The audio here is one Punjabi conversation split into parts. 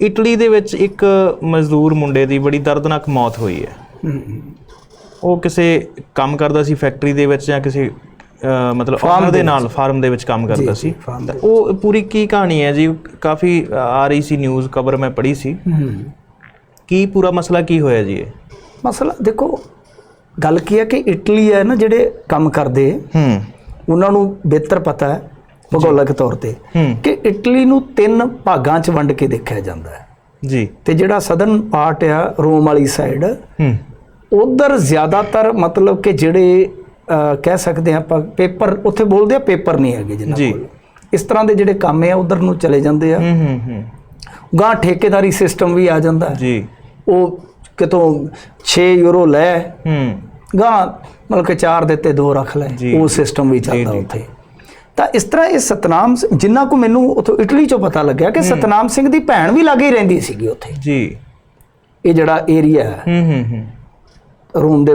ਇਟਲੀ ਦੇ ਵਿੱਚ ਇੱਕ ਮਜ਼ਦੂਰ ਮੁੰਡੇ ਦੀ ਬੜੀ ਦਰਦਨਾਕ ਮੌਤ ਹੋਈ ਹੈ। ਉਹ ਕਿਸੇ ਕੰਮ ਕਰਦਾ ਸੀ ਫੈਕਟਰੀ ਦੇ ਵਿੱਚ ਜਾਂ ਕਿਸੇ ਮਤਲਬ ਉਹਨਾਂ ਦੇ ਨਾਲ ਫਾਰਮ ਦੇ ਵਿੱਚ ਕੰਮ ਕਰਦਾ ਸੀ। ਉਹ ਪੂਰੀ ਕੀ ਕਹਾਣੀ ਹੈ ਜੀ? ਕਾਫੀ ਆ ਰਹੀ ਸੀ ਨਿਊਜ਼ ਖਬਰ ਮੈਂ ਪੜ੍ਹੀ ਸੀ। ਕੀ ਪੂਰਾ ਮਸਲਾ ਕੀ ਹੋਇਆ ਜੀ ਇਹ? ਮਸਲਾ ਦੇਖੋ ਗੱਲ ਕੀ ਹੈ ਕਿ ਇਟਲੀ ਹੈ ਨਾ ਜਿਹੜੇ ਕੰਮ ਕਰਦੇ ਹੂੰ। ਉਹਨਾਂ ਨੂੰ ਬਿਹਤਰ ਪਤਾ ਹੈ। ਭੂਗੋਲਿਕ ਤੌਰ ਤੇ ਕਿ ਇਟਲੀ ਨੂੰ ਤਿੰਨ ਭਾਗਾਂ 'ਚ ਵੰਡ ਕੇ ਦੇਖਿਆ ਜਾਂਦਾ ਹੈ। ਜੀ। ਤੇ ਜਿਹੜਾ ਸਦਰਨ ਪਾਰਟ ਆ ਰੋਮ ਵਾਲੀ ਸਾਈਡ ਹੂੰ। ਉਧਰ ਜ਼ਿਆਦਾਤਰ ਮਤਲਬ ਕਿ ਜਿਹੜੇ ਕਹਿ ਸਕਦੇ ਆ ਆਪਾਂ ਪੇਪਰ ਉੱਥੇ ਬੋਲਦੇ ਆ ਪੇਪਰ ਨਹੀਂ ਹੈਗੇ ਜਿਨ੍ਹਾਂ ਜੀ। ਕੋਲ। ਇਸ ਤਰ੍ਹਾਂ ਦੇ ਜਿਹੜੇ ਕੰਮ ਆ ਉਧਰ ਨੂੰ ਚਲੇ ਜਾਂਦੇ ਆ। ਹੂੰ ਹੂੰ ਹੂੰ। ਗਾਂ ਠੇਕੇਦਾਰੀ ਸਿਸਟਮ ਵੀ ਆ ਜਾਂਦਾ। ਜੀ। ਉਹ ਕਿਤੋਂ 6 ਯੂਰੋ ਲੈ ਹੂੰ। ਗਾਂ ਮਤਲਬ ਕਿ 4 ਦਿੱਤੇ 2 ਰੱਖ ਲੈ ਉਹ ਸਿਸਟਮ ਵੀ ਚੱਲਦਾ। ਉੱਥੇ। ਤਾਂ ਇਸ ਤਰ੍ਹਾਂ ਇਹ ਸਤਨਾਮ ਜਿੰਨਾ ਕੋ ਮੈਨੂੰ ਉਥੋਂ ਇਟਲੀ ਚੋਂ ਪਤਾ ਲੱਗਿਆ ਕਿ ਸਤਨਾਮ ਸਿੰਘ ਦੀ ਭੈਣ ਵੀ ਲਾਗੇ ਹੀ ਰਹਿੰਦੀ ਸੀਗੀ ਉੱਥੇ। ਜੀ। ਇਹ ਜਿਹੜਾ ਏਰੀਆ ਹੈ। ਹੂੰ ਹੂੰ ਹੂੰ। ਰੋਮ ਦੇ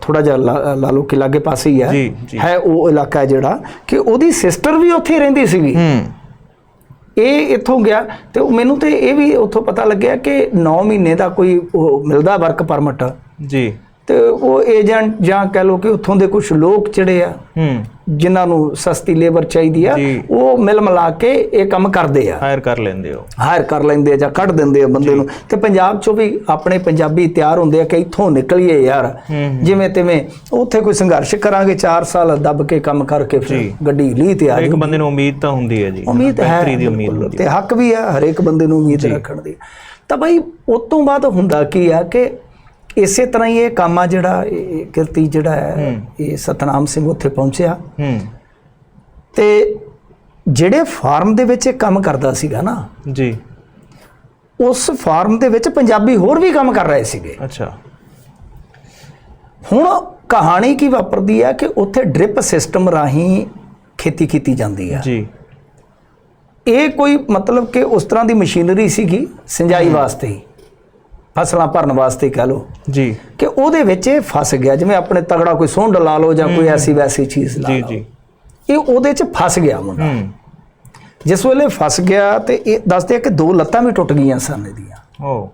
ਥੋੜਾ ਜਿਹਾ ਲਾ ਲਾ ਲਓ ਕਿ ਲਾਗੇ ਪਾਸੇ ਹੀ ਹੈ। ਹੈ ਉਹ ਇਲਾਕਾ ਜਿਹੜਾ ਕਿ ਉਹਦੀ ਸਿਸਟਰ ਵੀ ਉੱਥੇ ਰਹਿੰਦੀ ਸੀਗੀ। ਹੂੰ। ਇਹ ਇੱਥੋਂ ਗਿਆ ਤੇ ਮੈਨੂੰ ਤੇ ਇਹ ਵੀ ਉੱਥੋਂ ਪਤਾ ਲੱਗਿਆ ਕਿ 9 ਮਹੀਨੇ ਦਾ ਕੋਈ ਉਹ ਮਿਲਦਾ ਵਰਕ ਪਰਮਿਟ। ਜੀ। ਤੇ ਉਹ ਏਜੰਟ ਜਾਂ ਕਹਿ ਲਓ ਕਿ ਉੱਥੋਂ ਦੇ ਕੁਝ ਲੋਕ ਜਿਹੜੇ ਆ ਹੂੰ। ਜਿਨ੍ਹਾਂ ਨੂੰ ਸਸਤੀ ਲੇਬਰ ਚਾਹੀਦੀ ਆ। ਉਹ ਮਿਲ ਮਿਲਾ ਕੇ ਇਹ ਕੰਮ ਕਰਦੇ ਆ। ਹਾਇਰ ਕਰ ਲੈਂਦੇ ਹੋ। ਹਾਇਰ ਕਰ ਲੈਂਦੇ ਆ ਜਾਂ ਕੱਢ ਦਿੰਦੇ ਆ ਬੰਦੇ ਨੂੰ। ਤੇ ਪੰਜਾਬ ਚੋਂ ਵੀ ਆਪਣੇ ਪੰਜਾਬੀ ਤਿਆਰ ਹੁੰਦੇ ਆ ਕਿ ਇੱਥੋਂ ਨਿਕਲੀਏ ਯਾਰ। ਜਿਵੇਂ ਤਿਵੇਂ ਉੱਥੇ ਕੋਈ ਸੰਘਰਸ਼ ਕਰਾਂਗੇ 4 ਸਾਲ ਦੱਬ ਕੇ ਕੰਮ ਕਰਕੇ ਫਿਰ ਗੱਡੀ ਲਈ ਤੇ ਆ ਇੱਕ। ਬੰਦੇ ਨੂੰ ਉਮੀਦ ਤਾਂ ਹੁੰਦੀ ਹੈ ਜੀ। ਉਮੀਦ ਹੈ ਬਿਹਤਰੀ ਦੀ ਉਮੀਦ ਹੁੰਦੀ ਤੇ ਹੱਕ ਵੀ ਆ ਹਰੇਕ ਬੰਦੇ ਨੂੰ ਉਮੀਦ ਰੱਖਣ ਦੀ। ਤਾਂ ਭਾਈ ਉਸ ਤੋਂ ਬਾਅਦ ਹੁੰਦਾ ਕੀ ਆ ਕਿ ਇਸੇ ਤਰ੍ਹਾਂ ਹੀ ਇਹ ਕੰਮ ਆ ਜਿਹੜਾ ਕਿਰਤੀ ਜਿਹੜਾ ਹੈ ਇਹ ਸਤਨਾਮ ਸਿੰਘ ਉੱਥੇ ਪਹੁੰਚਿਆ। ਤੇ ਜਿਹੜੇ ਫਾਰਮ ਦੇ ਵਿੱਚ ਇਹ ਕੰਮ ਕਰਦਾ ਸੀਗਾ ਨਾ ਜੀ। ਉਸ ਫਾਰਮ ਦੇ ਵਿੱਚ ਪੰਜਾਬੀ ਹੋਰ ਵੀ ਕੰਮ ਕਰ ਰਹੇ ਸੀਗੇ। ਅੱਛਾ। ਹੁਣ ਕਹਾਣੀ ਕੀ ਵਾਪਰਦੀ ਹੈ ਕਿ ਉੱਥੇ ਡ੍ਰਿਪ ਸਿਸਟਮ ਰਾਹੀਂ ਖੇਤੀ ਕੀਤੀ ਜਾਂਦੀ ਹੈ। ਜੀ। ਇਹ ਕੋਈ ਮਤਲਬ ਕਿ ਉਸ ਤਰ੍ਹਾਂ ਦੀ ਮਸ਼ੀਨਰੀ ਸੀਗੀ ਸਿੰਜਾਈ ਵਾਸਤੇ ਹੀ। ਫਸਲਾਂ ਭਰਨ ਵਾਸਤੇ ਕਹ ਲਓ। ਜੀ। ਕਿ ਉਹਦੇ ਵਿੱਚ ਇਹ ਫਸ ਗਿਆ ਜਿਵੇਂ ਆਪਣੇ ਤਗੜਾ ਕੋਈ ਸੁੰਡ ਲਾ ਲਓ ਜਾਂ ਕੋਈ ਐਸੀ ਵੈਸੀ ਚੀਜ਼ ਲਾ ਜੀ ਲਓ। ਜੀ। ਇਹ ਉਹਦੇ 'ਚ ਫਸ ਗਿਆ ਮੁੰਡਾ। ਜਿਸ ਵੇਲੇ ਫਸ ਗਿਆ ਤੇ ਇਹ ਦੱਸਦੇ ਆ ਕਿ ਦੋ ਲੱਤਾਂ ਵੀ ਟੁੱਟ ਗਈਆਂ ਸਨ ਇਹਦੀਆਂ। ਓ।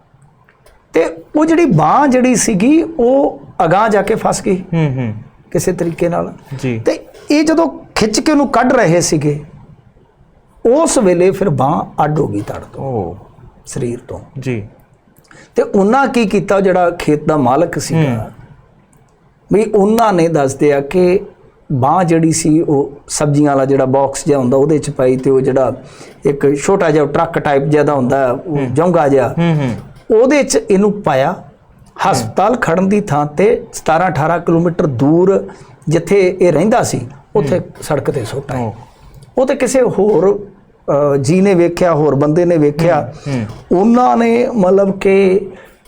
ਤੇ ਉਹ ਜਿਹੜੀ ਬਾਹ ਜਿਹੜੀ ਸੀਗੀ ਉਹ ਅਗਾਹ ਜਾ ਕੇ ਫਸ ਗਈ। ਹੂੰ ਹੂੰ। ਕਿਸੇ ਤਰੀਕੇ ਨਾਲ। ਜੀ। ਤੇ ਇਹ ਜਦੋਂ ਖਿੱਚ ਕੇ ਉਹਨੂੰ ਕੱਢ ਰਹੇ ਸੀਗੇ ਉਸ ਵੇਲੇ ਫਿਰ ਬਾਹ ਅੱਡ ਹੋ ਗਈ ਤੜ ਤੋਂ ਓ। ਸਰੀਰ ਤੋਂ। ਜੀ। ਤੇ ਉਹਨਾਂ ਕੀ ਕੀਤਾ ਜਿਹੜਾ ਖੇਤ ਦਾ ਮਾਲਕ ਸੀਗਾ? ਵੀ ਉਹਨਾਂ ਨੇ ਦੱਸਦੇ ਆ ਕਿ ਬਾਹ ਜਿਹੜੀ ਸੀ ਉਹ ਸਬਜ਼ੀਆਂ ਵਾਲਾ ਜਿਹੜਾ ਬਾਕਸ ਜਿਹਾ ਹੁੰਦਾ ਉਹਦੇ ਚ ਪਾਈ ਤੇ ਉਹ ਜਿਹੜਾ ਇੱਕ ਛੋਟਾ ਜਿਹਾ ਟਰੱਕ ਟਾਈਪ ਜਿਹਾ ਹੁੰਦਾ ਜੌਂਗਾ ਜਿਹਾ। ਹੂੰ ਹੂੰ। ਉਹਦੇ ਚ ਇਹਨੂੰ ਪਾਇਆ। ਹਸਪਤਾਲ ਖੜਨ ਦੀ ਥਾਂ ਤੇ 17 18 ਕਿਲੋਮੀਟਰ ਦੂਰ ਜਿੱਥੇ ਇਹ ਰਹਿੰਦਾ ਸੀ ਉੱਥੇ ਸੜਕ ਤੇ ਸੁੱਟਾ ਉਹ ਤੇ ਕਿਸੇ ਹੋਰ ਜੀ ਨੇ ਵੇਖਿਆ ਹੋਰ ਬੰਦੇ ਨੇ ਵੇਖਿਆ। ਉਹਨਾਂ ਨੇ ਮਤਲਬ ਕਿ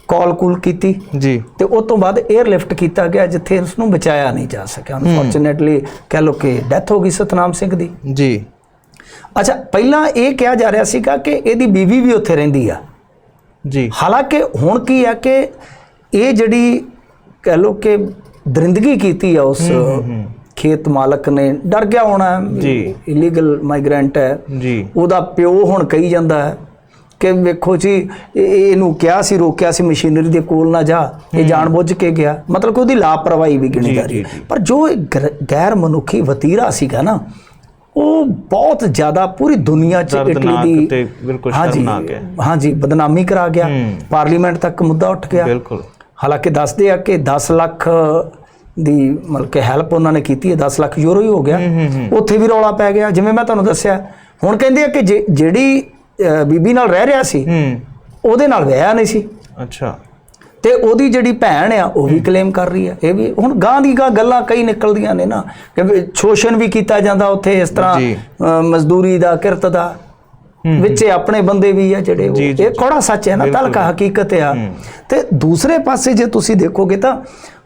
ਕਾਲ ਕੂਲ ਕੀਤੀ। ਜੀ। ਤੇ ਉਸ ਤੋਂ ਬਾਅਦ 에ਅਰ ਲਿਫਟ ਕੀਤਾ ਗਿਆ ਜਿੱਥੇ ਉਸ ਨੂੰ ਬਚਾਇਆ ਨਹੀਂ ਜਾ ਸਕਿਆ। ਅਨਫੋਰਚੂਨੇਟਲੀ ਕਹਿ ਲੋ ਕਿ ਡੈਥ ਹੋ ਗਈ ਸਤਨਾਮ ਸਿੰਘ ਦੀ। ਜੀ। ਅੱਛਾ ਪਹਿਲਾਂ ਇਹ ਕਿਹਾ ਜਾ ਰਿਹਾ ਸੀਗਾ ਕਿ ਇਹਦੀ ਬੀਵੀ ਵੀ ਉੱਥੇ ਰਹਿੰਦੀ ਆ। ਜੀ। ਹਾਲਾਂਕਿ ਹੁਣ ਕੀ ਆ ਕਿ ਇਹ ਜਿਹੜੀ ਕਹਿ ਲੋ ਕਿ ਦਰਿੰਦਗੀ ਕੀਤੀ ਆ ਉਸ ਖੇਤ ਮਾਲਕ ਨੇ ਡਰ ਗਿਆ ਹੋਣਾ ਜੀ। ਇਲੀਗਲ ਮਾਈਗ੍ਰੈਂਟ ਹੈ। ਜੀ। ਉਹਦਾ ਪਿਓ ਹੁਣ ਕਹੀ ਜਾਂਦਾ ਹੈ ਕਿ ਵੇਖੋ ਜੀ ਇਹ- ਇਹ- ਇਹਨੂੰ ਕਿਹਾ ਸੀ ਰੋਕਿਆ ਸੀ ਮਸ਼ੀਨਰੀ ਦੇ ਕੋਲ ਨਾ ਜਾ। ਇਹ ਜਾਣਬੁੱਝ ਕੇ ਗਿਆ। ਮਤਲਬ ਕਿ ਉਹਦੀ ਲਾਪਰਵਾਹੀ ਵੀ ਗਿਣੀ ਜੀ, ਰਹੀ। ਪਰ ਜੋ ਗਰ- ਮਨੁੱਖੀ ਵਤੀਰਾ ਸੀਗਾ ਨਾ ਉਹ ਬਹੁਤ ਜ਼ਿਆਦਾ ਪੂਰੀ ਦੁਨੀਆ 'ਚ ਇਟਲੀ ਦੀ ਤੇ ਬਿਲਕੁਲ ਹਾਂਜੀ, ਸ਼ਰਮਨਾਕ ਹੈ। ਹਾਂਜੀ ਬਦਨਾਮੀ ਕਰਾ ਗਿਆ। ਪਾਰਲੀਮੈਂਟ ਤੱਕ ਮੁੱਦਾ ਉੱਠ ਗਿਆ। ਬਿਲਕੁਲ। ਹਾਲਾਂਕਿ ਦੱਸਦੇ ਆ ਕਿ 10 ਲੱਖ ਦੀ ਮਤਲਬ ਕਿ ਹੈਲਪ ਉਹਨਾਂ ਨੇ ਕੀਤੀ ਹੈ 10 ਲੱਖ ਯੂਰੋ ਹੀ ਹੋ ਗਿਆ। ਉੱਥੇ ਵੀ ਰੌਲਾ ਪੈ ਗਿਆ। ਜਿਵੇਂ ਮੈਂ ਤੁਹਾਨੂੰ ਦੱਸਿਆ ਹੁਣ ਕਹਿੰਦੇ ਆ ਕਿ ਜਿਹੜੀ ਬੀਬੀ ਨਾਲ ਰਹਿ ਰਿਹਾ ਸੀ ਉਹਦੇ ਨਾਲ ਵਿਆਹ ਨਹੀਂ ਸੀ। ਅੱਛਾ। ਤੇ ਉਹਦੀ ਜਿਹੜੀ ਭੈਣ ਆ ਉਹ ਵੀ ਕਲੇਮ ਕਰ ਰਹੀ ਆ ਇਹ ਵੀ ਹੁਣ ਗਾਂ ਦੀ ਗਾਂ ਗੱਲਾਂ ਕਈ ਨਿਕਲਦੀਆਂ ਨੇ ਨਾ। ਕਿ ਸ਼ੋਸ਼ਣ ਵੀ ਕੀਤਾ ਜਾਂਦਾ ਉੱਥੇ ਇਸ ਤਰ੍ਹਾਂ ਮਜ਼ਦੂਰੀ ਦਾ ਕਿਰਤ ਦਾ। ਵਿੱਚੇ ਆਪਣੇ ਬੰਦੇ ਵੀ ਆ ਜਿਹੜੇ ਇਹ ਕੋੜਾ ਸੱਚ ਹੈ ਨਾ ਤਲਕਾ ਹਕੀਕਤ ਆ। ਤੇ ਦੂਸਰੇ ਪਾਸੇ ਜੇ ਤੁਸੀਂ ਦੇਖੋਗੇ ਤਾਂ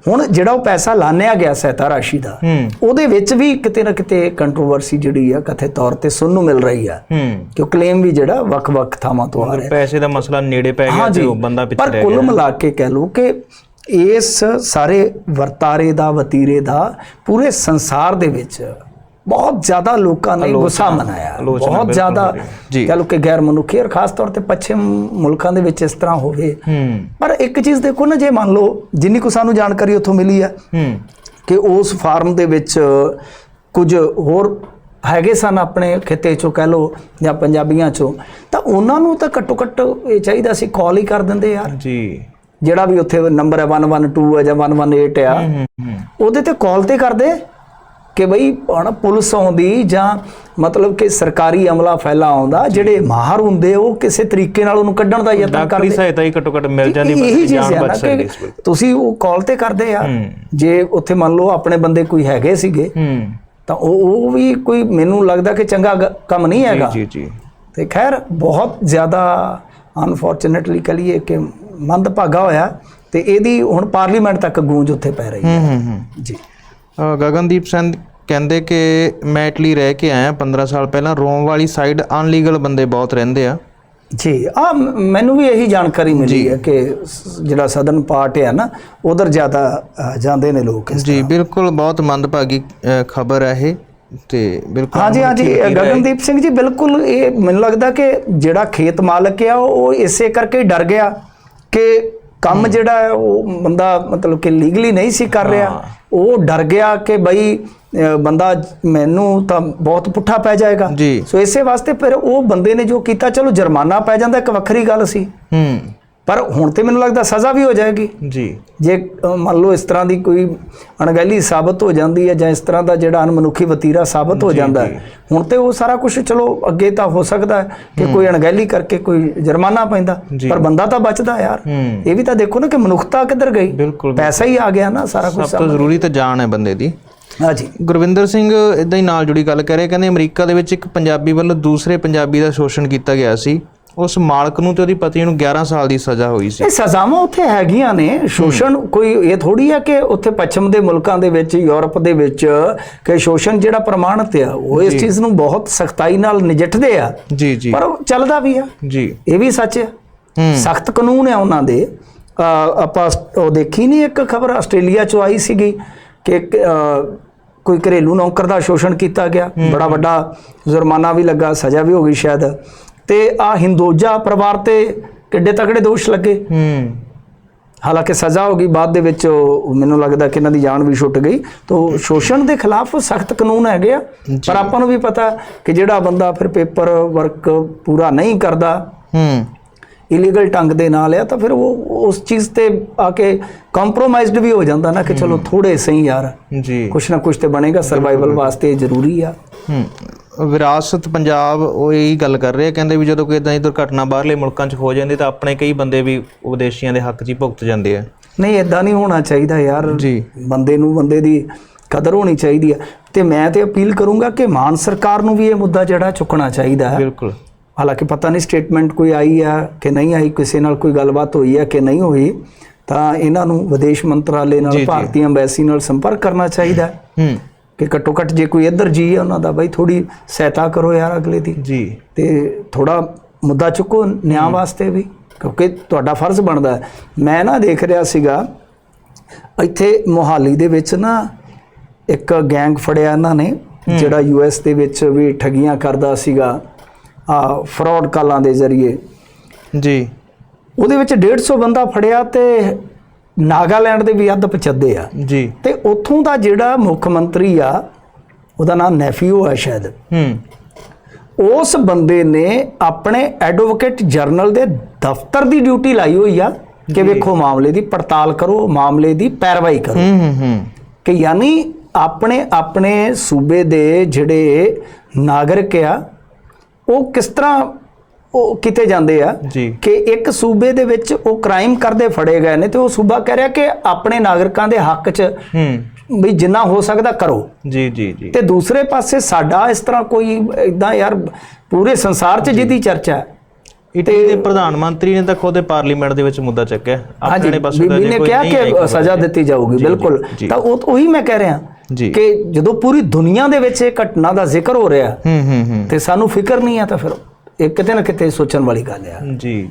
ਹੁਣ ਜਿਹੜਾ ਉਹ ਪੈਸਾ ਲਾਣਿਆ ਗਿਆ ਸਹਾਇਤਾ ਰਾਸ਼ੀ ਦਾ ਉਹਦੇ ਵਿੱਚ ਵੀ ਕਿਤੇ ਨਾ ਕਿਤੇ ਕੰਟਰੋਵਰਸੀ ਜਿਹੜੀ ਆ ਕਥੇ ਤੌਰ ਤੇ ਸੁਣਨ ਨੂੰ ਮਿਲ ਰਹੀ ਆ। ਕਿ ਕਲੇਮ ਵੀ ਜਿਹੜਾ ਵੱਖ-ਵੱਖ ਥਾਵਾਂ ਤੋਂ ਆ ਰਿਹਾ। ਪੈਸੇ ਦਾ ਮਸਲਾ ਨੇੜੇ ਪੈ ਗਿਆ ਤੇ ਉਹ ਬੰਦਾ ਪਿੱਛੇ ਪਰ ਰਹਿ ਕੁੱਲ ਗਿਆ। ਮਿਲਾ ਕੇ ਕਹਿ ਲਓ ਕਿ ਇਸ ਸਾਰੇ ਵਰਤਾਰੇ ਦਾ ਵਤੀਰੇ ਦਾ ਪੂਰੇ ਸੰਸਾਰ ਦੇ ਵਿੱਚ ਬਹੁਤ ਜ਼ਿਆਦਾ ਲੋਕਾਂ ਨੇ ਗੁੱਸਾ ਮਨਾਇਆ ਬਹੁਤ ਜ਼ਿਆਦਾ। ਕਹ ਲੋ ਕਿ ਗੈਰ ਮਨੁੱਖੀ ਔਰ ਖਾਸ ਤੌਰ ਤੇ ਪੱਛਮ ਮੁਲਕਾਂ ਦੇ ਵਿੱਚ ਇਸ ਤਰ੍ਹਾਂ ਹੋਵੇ ਪਰ ਇੱਕ ਚੀਜ਼ ਦੇਖੋ ਨਾ ਜੇ ਮੰਨ ਲਓ ਜਿੰਨੀ ਕੁ ਸਾਨੂੰ ਜਾਣਕਾਰੀ ਉੱਥੋਂ ਮਿਲੀ ਆ ਹੂੰ ਕਿ ਉਸ ਫਾਰਮ ਦੇ ਵਿੱਚ ਕੁਝ ਹੋਰ ਹੈਗੇ ਸਨ ਆਪਣੇ ਖਿੱਤੇ ਚੋਂ ਕਹਿ ਲਓ ਜਾਂ ਪੰਜਾਬੀਆਂ ਚੋਂ ਤਾਂ ਉਹਨਾਂ ਨੂੰ ਤਾਂ ਘੱਟੋ ਘੱਟ ਇਹ ਚਾਹੀਦਾ ਸੀ ਕਾਲ ਹੀ ਕਰ ਦਿੰਦੇ ਯਾਰ ਜੀ ਜਿਹੜਾ ਵੀ ਉੱਥੇ ਨੰਬਰ ਹੈ 112 ਹੈ ਜਾਂ 118 ਆ ਉਹਦੇ ਤੇ ਕਾਲ ਤੇ ਕਰਦੇ ਕਿ ਬਈ ਹਣ ਪੁਲਿਸ ਆਉਂਦੀ ਜਾਂ ਮਤਲਬ ਕਿ ਸਰਕਾਰੀ ਅਮਲਾ ਫੈਲਾ ਆਉਂਦਾ ਜਿਹੜੇ ਮਾਹਰ ਹੁੰਦੇ ਉਹ ਕਿਸੇ ਤਰੀਕੇ ਨਾਲ ਉਹਨੂੰ ਕੱਢਣ ਦਾ ਯਤਨ ਡਾਕਟਰੀ ਕਰਦੇ। ਸਹਾਇਤਾ ਹੀ ਘੱਟੋ ਘੱਟ ਮਿਲ ਜਾਂਦੀ ਚੀਜ਼ ਜਾਨ ਬਚ ਸਕਦੀ ਤੁਸੀਂ ਉਹ ਕਾਲ ਤੇ ਕਰਦੇ ਆ। ਜੇ ਉੱਥੇ ਮੰਨ ਲਓ ਆਪਣੇ ਬੰਦੇ ਕੋਈ ਹੈਗੇ ਸੀਗੇ ਤਾਂ ਉਹ ਉਹ ਵੀ ਕੋਈ ਮੈਨੂੰ ਲੱਗਦਾ ਕਿ ਚੰਗਾ ਕੰਮ ਨਹੀਂ ਹੈਗਾ। ਜੀ ਜੀ। ਤੇ ਖੈਰ ਬਹੁਤ ਜ਼ਿਆਦਾ ਅਨਫੋਰਚੂਨੇਟਲੀ ਕਹੀਏ ਕਿ ਮੰਦਭਾਗਾ ਹੋਇਆ ਤੇ ਇਹਦੀ ਹੁਣ ਪਾਰਲੀਮੈਂਟ ਤੱਕ ਗੂੰਜ ਉੱਥੇ ਪੈ ਰਹੀ ਹੈ। ਜੀ। ਗਗਨਦੀਪ ਸਿੰਘ ਕਹਿੰਦੇ ਕਿ ਮੈਂ ਇਟਲੀ ਰਹਿ ਕੇ ਆਇਆ 15 ਸਾਲ ਪਹਿਲਾਂ। ਰੋਮ ਵਾਲੀ ਸਾਈਡ ਅਨਲੀਗਲ ਬੰਦੇ ਬਹੁਤ ਰਹਿੰਦੇ ਆ। ਜੀ ਆ ਮੈਨੂੰ ਵੀ ਇਹੀ ਜਾਣਕਾਰੀ ਮਿਲੀ ਹੈ ਕਿ ਜਿਹੜਾ ਸਦਨ ਪਾਰਟ ਹੈ ਨਾ ਉਧਰ ਜ਼ਿਆਦਾ ਜਾਂਦੇ ਨੇ ਲੋਕ ਜੀ ਬਿਲਕੁਲ ਬਹੁਤ ਮੰਦਭਾਗੀ ਖਬਰ ਹੈ ਇਹ ਤੇ ਬਿਲਕੁਲ ਹਾਂਜੀ ਹਾਂਜੀ ਗਗਨਦੀਪ ਸਿੰਘ ਜੀ ਬਿਲਕੁਲ ਇਹ ਮੈਨੂੰ ਲੱਗਦਾ ਕਿ ਜਿਹੜਾ ਖੇਤ ਮਾਲਕ ਆ ਉਹ ਇਸੇ ਕਰਕੇ ਡਰ ਗਿਆ ਕਿ ਕੰਮ ਜਿਹੜਾ ਹੈ ਉਹ ਬੰਦਾ ਮਤਲਬ ਕਿ ਲੀਗਲੀ ਨਹੀਂ ਸੀ ਕਰ ਰਿਹਾ ਉਹ ਡਰ ਗਿਆ ਕਿ ਬਈ ਬੰਦਾ ਮੈਨੂੰ ਤਾਂ ਬਹੁਤ ਪੁੱਠਾ ਪੈ ਜਾਏਗਾ। ਸੋ ਇਸੇ ਵਾਸਤੇ ਫਿਰ ਉਹ ਬੰਦੇ ਨੇ ਜੋ ਕੀਤਾ ਚਲੋ ਜੁਰਮਾਨਾ ਪੈ ਜਾਂਦਾ ਇੱਕ ਵੱਖਰੀ ਗੱਲ ਸੀ। ਹੂੰ। ਪਰ ਹੁਣ ਤੇ ਮੈਨੂੰ ਲੱਗਦਾ ਸਜ਼ਾ ਵੀ ਹੋ ਜਾਏਗੀ। ਜੀ। ਜੇ ਮੰਨ ਲਓ ਇਸ ਤਰ੍ਹਾਂ ਦੀ ਕੋਈ ਅਣਗਹਿਲੀ ਸਾਬਤ ਹੋ ਜਾਂਦੀ ਹੈ ਜਾਂ ਇਸ ਤਰ੍ਹਾਂ ਦਾ ਜਿਹੜਾ ਅਨਮਨੁੱਖੀ ਵਤੀਰਾ ਸਾਬਤ ਹੋ ਜਾਂਦਾ ਹੈ ਹੁਣ ਤੇ ਉਹ ਸਾਰਾ ਕੁਝ ਚਲੋ ਅੱਗੇ ਤਾਂ ਹੋ ਸਕਦਾ ਹੈ ਕਿ ਕੋਈ ਅਣਗਹਿਲੀ ਕਰਕੇ ਕੋਈ ਜੁਰਮਾਨਾ ਪੈਂਦਾ ਪਰ ਬੰਦਾ ਤਾਂ ਬਚਦਾ ਯਾਰ। ਇਹ ਵੀ ਤਾਂ ਦੇਖੋ ਨਾ ਕਿ ਮਨੁੱਖਤਾ ਕਿੱਧਰ ਗਈ। ਪੈਸਾ ਹੀ ਆ ਗਿਆ ਨਾ ਸਾਰਾ ਕੁਝ ਸਭ ਤੋਂ ਜ਼ਰੂਰੀ ਤਾਂ ਜਾਨ ਹੈ ਬੰਦੇ ਦੀ। ਹਾਂਜੀ ਗੁਰਵਿੰਦਰ ਸਿੰਘ ਇਦਾਂ ਹੀ ਨਾਲ ਜੁੜੀ ਗੱਲ ਕਰ ਰਿਹਾ ਕਹਿੰਦੇ ਅਮਰੀਕਾ ਦੇ ਵਿੱਚ ਇੱਕ ਪੰਜਾਬੀ ਵੱਲੋਂ ਦੂਸਰੇ ਪੰਜਾਬੀ ਦਾ ਸ਼ੋਸ਼ਣ ਕੀਤਾ ਗਿਆ ਸੀ। ਉਸ ਮਾਲਕ ਨੂੰ ਤੇ ਉਹਦੀ ਪਤਨੀ ਨੂੰ 11 ਸਾਲ ਦੀ ਸਜ਼ਾ ਹੋਈ ਸੀ। ਇਹ ਸਜ਼ਾਵਾਂ ਉੱਥੇ ਹੈਗੀਆਂ ਨੇ। ਸ਼ੋਸ਼ਣ ਕੋਈ ਇਹ ਥੋੜੀ ਆ ਕਿ ਉੱਥੇ ਪੱਛਮ ਦੇ ਮੁਲਕਾਂ ਦੇ ਵਿੱਚ ਯੂਰਪ ਦੇ ਵਿੱਚ ਕਿ ਸ਼ੋਸ਼ਣ ਜਿਹੜਾ ਪ੍ਰਮਾਣਿਤ ਆ ਉਹ ਇਸ ਚੀਜ਼ ਨੂੰ ਬਹੁਤ ਸਖਤਾਈ ਨਾਲ ਨਜਿੱਠਦੇ ਆ। ਜੀ ਜੀ। ਪਰ ਚੱਲਦਾ ਵੀ ਆ। ਜੀ। ਇਹ ਵੀ ਸੱਚ ਹੈ ਹੂੰ। ਸਖਤ ਕਾਨੂੰਨ ਹੈ ਉਹਨਾਂ ਦੇ। ਆਪਾਂ ਉਹ ਦੇਖੀ ਨਹੀਂ ਇੱਕ ਖਬਰ? ਆਸਟ੍ਰੇਲੀਆ ਚੋਂ ਆਈ ਸੀਗੀ ਕਿ ਕੋਈ ਘਰੇਲੂ ਨੌਕਰ ਦਾ ਸ਼ੋਸ਼ਣ ਕੀਤਾ ਗਿਆ। ਬੜਾ ਵੱਡਾ ਜੁਰਮਾਨਾ ਵੀ ਲੱਗਾ ਸਜ਼ਾ ਵੀ ਹੋ ਗਈ ਸ਼ਾਇਦ। ਤੇ ਆ ਹਿੰਦੋਜਾ ਪਰਿਵਾਰ ਤੇ ਕਿੱਡੇ ਤਕੜੇ ਦੋਸ਼ ਲੱਗੇ। ਹੂੰ। ਹਾਲਾਂਕਿ ਸਜ਼ਾ ਹੋ ਗਈ ਬਾਅਦ ਦੇ ਵਿੱਚ ਮੈਨੂੰ ਲੱਗਦਾ ਕਿ ਇਹਨਾਂ ਦੀ ਜਾਨ ਵੀ ਛੁੱਟ ਗਈ। ਤੋਂ ਸ਼ੋਸ਼ਣ ਦੇ ਖਿਲਾਫ ਸਖਤ ਕਾਨੂੰਨ ਹੈਗੇ ਆ। ਪਰ ਆਪਾਂ ਨੂੰ ਵੀ ਪਤਾ ਕਿ ਜਿਹੜਾ ਬੰਦਾ ਫਿਰ ਪੇਪਰ ਵਰਕ ਪੂਰਾ ਨਹੀਂ ਕਰਦਾ ਹੂੰ। ਇਲੀਗਲ ਢੰਗ ਦੇ ਨਾਲ ਆ ਤਾਂ ਫਿਰ ਉਹ ਉਸ ਚੀਜ਼ ਤੇ ਆ ਕੇ ਕੰਪਰੋਮਾਈਜ਼ਡ ਵੀ ਹੋ ਜਾਂਦਾ ਨਾ ਕਿ ਚਲੋ ਥੋੜੇ ਸਹੀ ਯਾਰ। ਜੀ। ਕੁਛ ਨਾ ਕੁਛ ਤੇ ਬਣੇਗਾ ਸਰਵਾਈਵਲ ਵਾਸਤੇ ਜ਼ਰੂਰੀ ਆ। ਹੂੰ। ਵਿਰਾਸਤ ਪੰਜਾਬ ਉਹ ਇਹੀ ਗੱਲ ਕਰ ਰਹੇ ਆ ਕਹਿੰਦੇ ਵੀ ਜਦੋਂ ਕੋਈ ਇਦਾਂ ਦੀ ਦੁਰਘਟਨਾ ਬਾਹਰਲੇ ਮੁਲਕਾਂ 'ਚ ਹੋ ਜਾਂਦੀ ਤਾਂ ਆਪਣੇ ਕਈ ਬੰਦੇ ਵੀ ਵਿਦੇਸ਼ੀਆਂ ਦੇ ਹੱਕ 'ਚ ਹੀ ਭੁਗਤ ਜਾਂਦੇ ਆ। ਨਹੀਂ ਇਦਾਂ ਨਹੀਂ ਹੋਣਾ ਚਾਹੀਦਾ ਯਾਰ। ਜੀ। ਬੰਦੇ ਨੂੰ ਬੰਦੇ ਦੀ ਕਦਰ ਹੋਣੀ ਚਾਹੀਦੀ ਆ। ਤੇ ਮੈਂ ਤੇ ਅਪੀਲ ਕਰੂੰਗਾ ਕਿ ਮਾਨ ਸਰਕਾਰ ਨੂੰ ਵੀ ਇਹ ਮੁੱਦਾ ਜਿਹੜਾ ਚੁੱਕਣਾ ਚਾਹੀਦਾ ਹੈ। ਬਿਲਕੁਲ। ਹਾਲਾਂਕਿ ਪਤਾ ਨਹੀਂ ਸਟੇਟਮੈਂਟ ਕੋਈ ਆਈ ਆ ਕਿ ਨਹੀਂ ਆਈ ਕਿਸੇ ਨਾਲ ਕੋਈ ਗੱਲਬਾਤ ਹੋਈ ਹੈ ਕਿ ਨਹੀਂ ਹੋਈ ਤਾਂ ਇਹਨਾਂ ਨੂੰ ਵਿਦੇਸ਼ ਮੰਤਰਾਲੇ ਨਾਲ ਭਾਰਤੀ ਐਮਬੈਸੀ ਨਾਲ ਸੰਪਰਕ ਕਰਨਾ ਚਾਹੀਦਾ। ਹੈ ਹੂੰ। ਕਿ ਘੱਟੋ ਘੱਟ ਜੇ ਕੋਈ ਇੱਧਰ ਜੀ ਹੈ ਉਹਨਾਂ ਦਾ ਬਈ ਥੋੜੀ ਸਹਾਇਤਾ ਕਰੋ ਯਾਰ ਅਗਲੇ ਦੀ। ਜੀ। ਤੇ ਥੋੜਾ ਮੁੱਦਾ ਚੁੱਕੋ ਨਿਆਂ ਵਾਸਤੇ ਵੀ ਕਿਉਂਕਿ ਤੁਹਾਡਾ ਫਰਜ਼ ਬਣਦਾ ਮੈਂ ਨਾ ਦੇਖ ਰਿਹਾ ਸੀਗਾ ਇੱਥੇ ਮੋਹਾਲੀ ਦੇ ਵਿੱਚ ਨਾ ਇੱਕ ਗੈਂਗ ਫੜਿਆ ਇਹਨਾਂ ਨੇ ਜਿਹੜਾ ਯੂਐਸ ਦੇ ਵਿੱਚ ਵੀ ਠਗੀਆਂ ਕਰਦਾ ਸੀਗਾ ਆ ਫਰਾਡ ਕਾਲਾਂ ਦੇ ਜ਼ਰੀਏ। ਜੀ। ਉਹਦੇ ਵਿੱਚ 150 ਬੰਦਾ ਫੜਿਆ ਤੇ ਨਾਗਾਲੈਂਡ ਦੇ ਵੀ ਅੱਧ ਪਚੱਦੇ ਆ। ਜੀ। ਤੇ ਉੱਥੋਂ ਦਾ ਜਿਹੜਾ ਮੁੱਖ ਮੰਤਰੀ ਆ ਉਹਦਾ ਨਾਮ ਨੈਫੀਓ ਹੈ ਸ਼ਾਇਦ। ਹੂੰ। ਉਸ ਬੰਦੇ ਨੇ ਆਪਣੇ ਐਡਵੋਕੇਟ ਜਨਰਲ ਦੇ ਦਫ਼ਤਰ ਦੀ ਡਿਊਟੀ ਲਾਈ ਹੋਈ ਆ ਕਿ ਵੇਖੋ ਮਾਮਲੇ ਦੀ ਪੜਤਾਲ ਕਰੋ ਮਾਮਲੇ ਦੀ ਪੈਰਵਾਈ ਕਰੋ। ਹੂੰ ਹੂੰ ਹੂੰ। ਕਿ ਯਾਨੀ ਆਪਣੇ ਆਪਣੇ ਸੂਬੇ ਦੇ ਜਿਹੜੇ ਨਾਗਰਿਕ ਆ ਉਹ ਕਿਸ ਤਰ੍ਹਾਂ ਉਹ ਕਿਤੇ ਜਾਂਦੇ ਆ ਕਿ ਇੱਕ ਸੂਬੇ ਦੇ ਵਿੱਚ ਉਹ ਕ੍ਰਾਈਮ ਕਰਦੇ ਫੜੇ ਗਏ ਨੇ ਤੇ ਉਹ ਸੂਬਾ ਕਹਿ ਰਿਹਾ ਕਿ ਆਪਣੇ ਨਾਗਰਿਕਾਂ ਦੇ ਹੱਕ 'ਚ ਹੂੰ। ਵੀ ਜਿੰਨਾ ਹੋ ਸਕਦਾ ਕਰੋ। ਜੀ ਜੀ ਜੀ। ਤੇ ਦੂਸਰੇ ਪਾਸੇ ਸਾਡਾ ਇਸ ਤਰ੍ਹਾਂ ਕੋਈ ਇਦਾਂ ਯਾਰ ਪੂਰੇ ਸੰਸਾਰ 'ਚ ਜਿਹਦੀ ਚਰਚਾ ਹੈ। ਇਟਲੀ ਦੇ ਪ੍ਰਧਾਨ ਮੰਤਰੀ ਨੇ ਤਾਂ ਖੁਦ ਪਾਰਲੀਮੈਂਟ ਦੇ ਵਿੱਚ ਮੁੱਦਾ ਚੱਕਿਆ। ਆਪਣੇ ਪਾਸੋਂ ਕੋਈ ਕਿਹਾ ਨਹੀਂ ਆਈ ਕਿ ਸਜ਼ਾ ਦਿੱਤੀ ਜਾਊਗੀ ਬਿਲਕੁਲ। ਤਾਂ ਉਹ ਉਹੀ ਮੈਂ ਕਹਿ ਰਿਹਾ ਕਿ ਜਦੋਂ ਪੂਰੀ ਦੁਨੀਆ ਦੇ ਵਿੱਚ ਇਹ ਘਟਨਾ ਦਾ ਜ਼ਿਕਰ ਹੋ ਰਿਹਾ ਹੂੰ ਹੂੰ ਹੂੰ। ਤੇ ਸਾਨੂੰ ਫਿਕਰ ਨਹੀਂ ਹੈ ਤਾਂ ਫਿਰ ਇਹ ਕਿਤੇ ਨਾ ਕਿਤੇ ਸੋਚਣ ਵਾਲੀ ਗੱਲ ਆ। ਜੀ।